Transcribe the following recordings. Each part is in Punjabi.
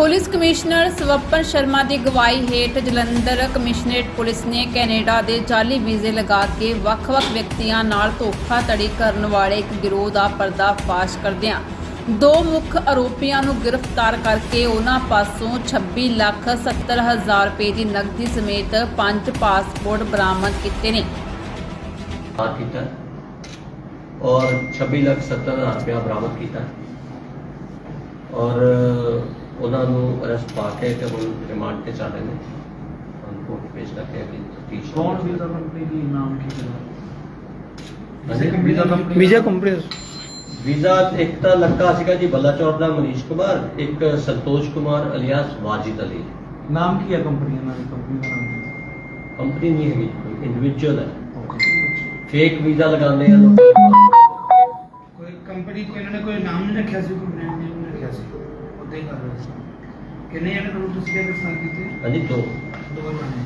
ਪੁਲਿਸ ਕਮਿਸ਼ਨਰ ਸਵਪਨ ਸ਼ਰਮਾ ਦੀ ਅਗਵਾਈ ਹੇਠ ਜਲੰਧਰ ਕਮਿਸ਼ਨਰੇਟ ਪੁਲਿਸ ਨੇ ਕੈਨੇਡਾ ਦੇ ਜਾਲੀ ਵੀਜ਼ੇ ਲਗਾ ਕੇ ਵੱਖ-ਵੱਖ ਵਿਅਕਤੀਆਂ ਨਾਲ ਧੋਖਾਧੜੀ ਕਰਨ ਵਾਲੇ ਇੱਕ ਗਿਰੋਹ ਦਾ ਪਰਦਾਫਾਸ਼ ਕਰਦਿਆਂ ਦੋ ਮੁੱਖ ਆਰੋਪੀਆਂ ਨੂੰ ਗ੍ਰਿਫਤਾਰ ਕਰਕੇ ਉਹਨਾਂ ਪਾਸੋਂ 26 ਲੱਖ 70 ਹਜ਼ਾਰ ਰੁਪਏ ਦੀ ਨਕਦੀ ਸਮੇਤ ਪੰਜ ਪਾਸਪੋਰਟ ਬਰਾਮਦ ਕੀਤੇ ਨੇ। ਬਾਤ ਕੀਤਾ ਔਰ 26 ਲੱਖ 70 ਹਜ਼ਾਰ ਰੁਪਇਆ ਬਰਾਮਦ ਕੀਤਾ। ਔਰ ਉਹਨਾਂ ਨੂੰ ਅਰੈਸਟ ਪਾ ਕੇ ਤੇ ਹੁਣ ਰਿਮਾਂਡ ਤੇ ਚੱਲ ਰਹੇ ਨੇ। ਕੋਰਟ ਪੇਸ਼ ਕਰਕੇ ਅਗਲੀ ਤਫਤੀਸ਼ ਕੌਣ ਵੀਜ਼ਾ ਕੰਪਨੀ ਦੀ ਨਾਮ ਕੀ ਹੈ? ਹਾਂਜੀ। ਵੀਜ਼ਾ ਕੰਪਨੀ ਵਿਜੇ ਕੰਪਨੀ ਵੀਜ਼ਾ ਇੱਕ ਤਾਂ ਲੜਕਾ ਸੀਗਾ ਜੀ ਬੱਲਾਚੌਰ ਦਾ ਮਨੀਸ਼ ਕੁਮਾਰ ਇੱਕ ਸੰਤੋਸ਼ ਕੁਮਾਰ ਅਲੀਆਸ ਵਾਜਿਦ ਅਲੀ। ਨਾਮ ਕੀ ਹੈ ਕੰਪਨੀ ਦੀ? ਕੰਪਨੀ ਦਾ ਨਾਮ ਕੰਪਨੀ ਨਹੀਂ ਹੈਗੀ ਕੋਈ ਇੰਡੀਵਿਜੂਅਲ ਹੈ. ਫੇਕ ਵੀਜ਼ਾ ਲਗਾਉਂਦੇ ਆ ਲੋਕ। ਕੋਈ ਕੰਪਨੀ ਕੋਈ ਇਹਨਾਂ ਨੇ ਕੋਈ ਨਾਮ ਨਹੀਂ ਰੱਖਿਆ ਸੀ ਕੋਈ ਬ੍ਰਾਂਡ ਨੇਮ ਨਹੀਂ ਰੱਖਿਆ ਸੀ? ਉਦਾਂ ਹੀ ਕਰ ਰਹੇ ਸੀ। ਕਿੰਨੇ ਜਣੇ ਤੁਹਾਨੂੰ ਤੁਸੀਂ ਕਿਹਦੇ ਸਾਥ ਕੀਤੇ? ਹਾਂਜੀ ਦੋ। ਦੋ ਜਣੇ।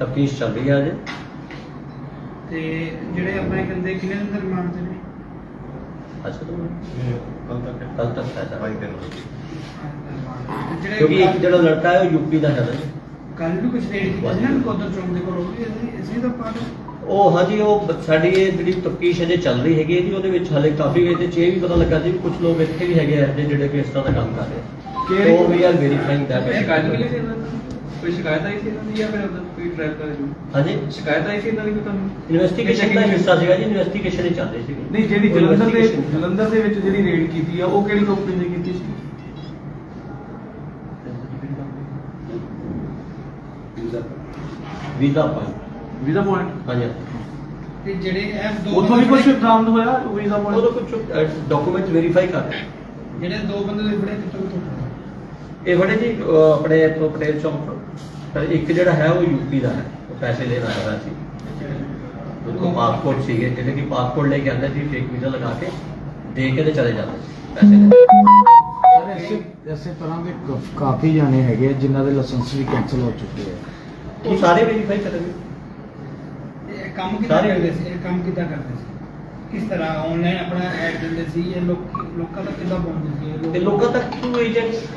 ਤਫਤੀਸ਼ ਚੱਲ ਰਹੀ ਹੈ ਅਜੇ। ਤੇ ਜਿਹੜੇ ਆਪਣੇ ਕਹਿੰਦੇ ਕਿੰਨੇ ਦਿਨ ਦਾ ਰਿਮਾਂਡ ਤੇ ਨੇ? ਅੱਛਾ ਤੋਂ ਕੱਲ ਤੱਕ ਹੈ। ਤਾਂ ਤੇ ਕਿਉਂਕਿ ਜਿਹੜੇ ਇੱਕ ਜਿਹੜਾ ਲੜਕਾ ਹੈ ਉਹ ਯੂਪੀ ਦਾ ਹੈ ਨਾ ਜੀ। ਕੱਲ ਨੂੰ ਕੁਝ ਰੇਡ ਕੀਤਾ ਸੀ ਨਾ ਕੋਦਰ ਚੌਂਕ ਦੇ ਕੋਲ ਉਹ ਵੀ ਅਸੀਂ ਦਾ ਉਹ ਹਾਂਜੀ ਉਹ ਬ- ਸਾਡੀ ਇਹ ਜਿਹੜੀ ਤਫਤੀਸ਼ ਅਜੇ ਚੱਲ ਰਹੀ ਹੈਗੀ ਹੈ ਜੀ ਉਹਦੇ ਵਿੱਚ ਹਲੇ ਕਾਫੀ ਇਹਦੇ ਚ ਇਹ ਵੀ ਪਤਾ ਲੱਗਾ ਜੀ ਵੀ ਕੁਝ ਲੋਕ ਇੱਥੇ ਵੀ ਹੈਗੇ ਆ ਜਿਹੜੇ ਜਿਹੜੇ ਕਿ ਇਸ ਤਰ੍ਹਾਂ ਦਾ ਕੰਮ ਕਰ ਰਹੇ ਆ। ਉਹ ਵੀ ਆਰ ਵੈਰੀਫਾਈਂਗ ਸ਼ਿਕਾਇਤ ਮਿਲੀ ਸੀ ਦੈਟ ਇਹਨਾਂ ਨੂੰ ਕੋਈ ਸ਼ਿਕਾਇਤ ਆਈ ਸੀ ਇਹਨਾਂ ਦੀ ਜਾਂ ਫਿਰ ਉਹਨਾਂ ਕੋਈ ਟਰੈਕ ਕਰ ਰਹੀ ਹਾਂਜੀ। ਸ਼ਿਕਾਇਤ ਆਈ ਸੀ ਇਹਨਾਂ ਦੀ ਕੋਈ ਤੁਹਾਨੂੰ? ਇਨਵੈਸਟੀਗੇਸ਼ਨ ਦਾ ਹਿੱਸਾ ਸੀਗਾ ਜੀ ਇਨਵੈਸਟੀਗੇਸ਼ਨ ਹੀ ਚੱਲ ਰਹੀ ਸੀ ਨਹੀਂ ਜਿਹੜੀ ਜਲੰਧਰ ਦੇ ਜਲੰਧਰ ਦੇ ਵਿੱਚ ਜਿਹੜੀ ਰੇਡ ਕੀਤੀ ਆ ਉਹ ਕਿਹੜੀ ਕੰਪਨੀ ਨੇ ਕੀਤੀ ਸੀ? ਵੀਜ਼ਾ। ਪੁਆਇੰਟ ਵੀਜ਼ਾ ਪੁਆਇੰਟ ਹਾਂਜੀ। ਤੇ ਜਿਹੜੇ ਇਹ ਦੋ ਉੱਥੋਂ ਵੀ ਕੁਝ ਬਰਾਮਦ ਹੋਇਆ ਵੀਜ਼ਾ ਉਹ ਪੁਆਇੰਟ ਕੁਝ ਡਾਕੂਮੈਂਟ ਵੈਰੀਫਾਈ ਕਰ ਜਿਹੜੇ ਦੋ ਬੰਦੇ ਦੇ ਫੜੇ ਕਿੱਥੋਂ ਕਿੱਥੋਂ ਫੜੇ? ਇਹ ਬੜੇ ਜੀ ਅਹ, ਆਪਣੇ ਇੱਥੋਂ ਪਟੇਲ ਚੌਂਕ ਤੋਂ। ਪਰ ਇੱਕ ਜਿਹੜਾ ਹੈ ਉਹ ਯੂਪੀ ਦਾ ਹੈ। ਉਹ ਪੈਸੇ ਲੈਣ ਆਇਆ ਹੋਇਆ ਸੀ ਉਹਦੇ ਕੋਲ ਪਾਸਪੋਰਟ ਸੀਗੇ। ਜਿਹੜੇ ਕਿ ਪਾਸਪੋਰਟ ਲੈ ਕੇ ਆਉਂਦੇ ਸੀ ਫੇਕ ਵੀਜ਼ਾ ਲਗਾ ਕੇ ਦੇ ਕੇ ਤੇ ਚਲੇ ਜਾਂਦੇ ਸੀ। ਪੈਸੇ ਲੈ ਕੇ। ਸਰ ਐਸੇ ਐਸੇ ਤਰ੍ਹਾਂ ਦੇ ਕ- ਕਾਫੀ ਜਾਣੇ ਹੈਗੇ ਆ ਜਿਨ੍ਹਾਂ ਦੇ ਲਾਇਸੈਂਸ ਵੀ ਕੈਨਸਲ ਹੋ ਚੁੱਕੇ ਆ। ਉਹ ਸਾਰੇ ਵੈਰੀਫਾਈ ਕਰਾਂਗੇ। ਤੇ ਇਹ ਕੰਮ ਕਿੱਦਾਂ ਸਾਰੇ- ਕਰਦੇ ਸੀ? ਇਹ ਕੰਮ ਕਿੱਦਾਂ ਕਰਦੇ ਸੀ? ਕਿਸ ਤਰ੍ਹਾਂ ਆਨਲਾਈਨ ਆਪਣਾ ਐਡ ਦਿੰਦੇ ਸੀ ਇਹ ਲੋਕ ਲੋਕਾਂ ਤੱਕ ਕਿੱਦਾਂ ਪਹੁੰਚਦੇ ਸੀ? ਇਹ ਲੋਕ- ਤੇ ਲੋਕਾਂ ਤੱਕ ਥਰੂ ਏਜੰਟਸ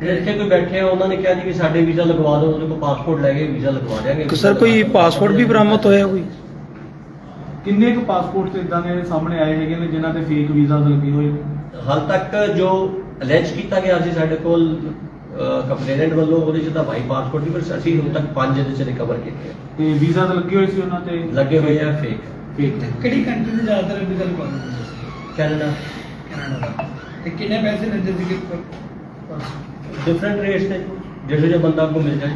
ਜਿਹੜੇ ਕੋਈ ਬੈਠੇ ਆ ਉਹਨਾਂ ਨੇ ਕਿਹਾ ਜੀ ਵੀ ਸਾਡੇ ਵੀਜ਼ਾ ਲਗਵਾ ਦਿਓ ਉਹਦੇ ਕੋਲ ਪਾਸਪੋਰਟ ਲੈ ਕੇ ਵੀਜ਼ਾ ਲਗਵਾ ਦਿਆਂਗੇ। ਸਰ ਕੋਈ ਪਾਸਪੋਰਟ ਵੀ ਬਰਾਮਦ ਹੋਇਆ ਕੋਈ? ਕਿੰਨੇ ਕੁ ਪਾਸਪੋਰਟ ਤੇ ਇਦਾਂ ਦੇ ਸਾਹਮਣੇ ਆਏ ਹੈਗੇ ਨੇ ਜਿਨ੍ਹਾਂ ਤੇ ਫੇਕ ਵੀਜ਼ਾ ਲੱਗੇ ਹੋਏ ਨੇ? ਹਾਲ ਤੱਕ ਜੋ ਅਲੈਜ ਕੀਤਾ ਗਿਆ ਸੀ ਸਾਡੇ ਕੋਲ ਕੰਪਲੇਨੈਂਟ ਵੱਲੋਂ ਉਹਦੇ ਚ ਤਾਂ ਵਾਈ ਪਾਸਪੋਰਟ ਸੀ ਪਰ ਅਸੀਂ ਹੁਣ ਤੱਕ ਪੰਜ ਇਹਦੇ ਚ ਰਿਕਵਰ ਕੀਤੇ ਆ। ਤੇ ਵੀਜ਼ਾ ਤਾਂ ਲੱਗੇ ਹੋਏ ਸੀ ਉਹਨਾਂ ਤੇ? ਲੱਗੇ ਹੋਏ ਆ ਫੇਕ ਫੇਕ ਤੇ ਕਿਹੜੀ ਕੰਟਰੀ ਦੇ ਜ਼ਿਆਦਾਤਰ ਵੀਜ਼ਾ ਲਗਵਾਉਂਦੇ ਸੀ ਕੈਨੇਡਾ। ਕੈਨੇਡਾ। ਦਾ ਤੇ ਕਿੰਨੇ ਪੈਸੇ ਲੈਂਦੇ ਸੀ ਪਰ ਡਿਫਰੈਂਟ ਰੇਟਸ ਨੇ। ਜਿਹੋ ਜਿਹਾ ਬੰਦਾ ਕੋ ਮਿਲ ਜਾਏ।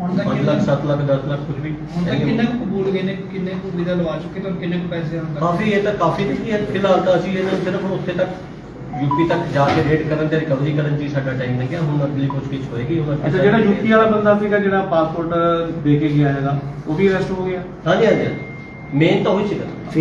ਹੁਣ ਤੱਕ 5 ਕਿੰਨਾ- ਲੱਖ 7 ਲੱਖ 10 ਲੱਖ ਕੁਝ ਵੀ। ਹੁਣ ਤੱਕ ਕਿੰਨੇ ਕੁ ਕਬੂਲ ਗਏ ਨੇ ਕਿੰਨੇ ਕੁ ਵੀਜ਼ਾ ਲਵਾ ਚੁੱਕੇ ਤੁਹਾਨੂੰ ਕਿੰਨੇ ਕੁ ਪੈਸੇ ਹੁਣ ਤੱਕ ਕਾਫੀ ਇਹ ਤਾਂ ਕਾਫੀ ਨਹੀਂ ਹੈ ਫਿਲਹਾਲ ਤਾਂ ਅਸੀਂ ਇਹਨਾਂ ਨੂੰ ਸਿਰਫ ਉੱਥੇ ਤੱਕ ਯੂਪੀ ਤੱਕ ਜਾ ਕੇ ਰੇਡ ਕਰਨ ਤੇ ਰਿਕਵਰੀ ਕਰਨ ਹੀ ਸਾਡਾ ਟਾਈਮ ਲੱਗਿਆ। ਹੁਣ ਅਗਲੀ ਪੁੱਛਗਿੱਛ ਹੋਏਗੀ ਹੁਣ ਅੱਛਾ ਜਿਹੜਾ ਯੂਪੀ ਵਾਲਾ ਬੰਦਾ ਸੀਗਾ ਜਿਹੜਾ ਪਾਸਪੋਰਟ ਦੇ ਕੇ ਗਿਆ ਹੈਗਾ ਉਹ ਵੀ ਅਰੈਸਟ ਹੋ ਗਿਆ? ਹਾਂਜੀ ਹਾਂਜੀ ਮੇਨ ਤਾਂ ਉਹੀ ਸੀਗਾ।